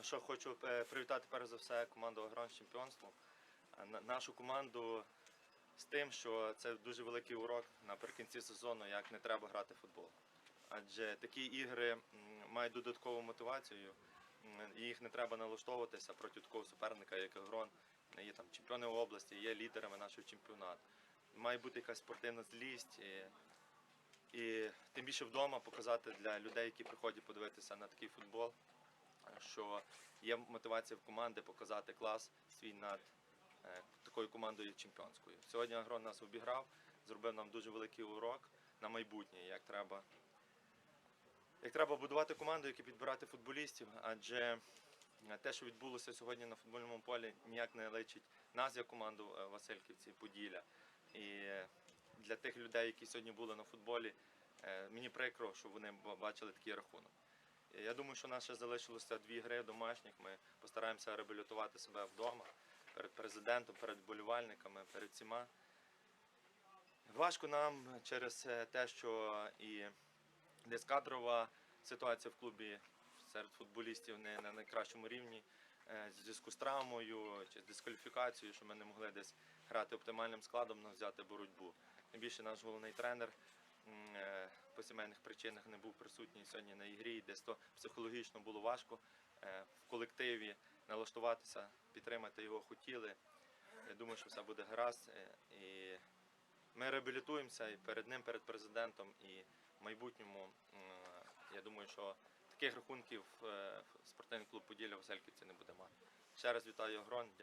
Ну що, хочу е, привітати перш за все команду Агрон з чемпіонством. Е, Нашу команду з тим, що це дуже великий урок наприкінці сезону, як не треба грати в футбол. Адже такі ігри мають додаткову мотивацію, їх не треба налаштовуватися проти такого суперника, як Агрон. Є там чемпіони області, є лідерами нашого чемпіонату. Має бути якась спортивна злість. І, і тим більше вдома показати для людей, які приходять подивитися на такий футбол, що є мотивація в команди показати клас свій над е, такою командою чемпіонською. Сьогодні Агрон нас обіграв, зробив нам дуже великий урок на майбутнє, як треба, як треба будувати команду, як і підбирати футболістів, адже е, те, що відбулося сьогодні на футбольному полі, ніяк не личить нас як команду е, Васильківці Поділля. І для тих людей, які сьогодні були на футболі, мені прикро, що вони бачили такий рахунок. Я думаю, що нас ще залишилося дві гри домашніх. Ми постараємося реабілітувати себе вдома перед президентом, перед болівальниками, перед всіма. Важко нам через е, те, що і десь кадрова ситуація в клубі серед футболістів не на найкращому рівні. е, В зв'язку з травмою чи з дискваліфікацією, що ми не могли десь грати оптимальним складом, но взяти боротьбу. Тим більше наш головний тренер е, по сімейних причинах не був присутній сьогодні на ігрі, десь то психологічно було важко е, в колективі налаштуватися, підтримати його хотіли. Я думаю, що все буде гаразд. е, І ми реабілітуємося і перед ним, перед президентом, і в майбутньому я думаю, що таких рахунків е, спортивний клуб Поділля Васильківці не буде мати. Ще раз вітаю Грон.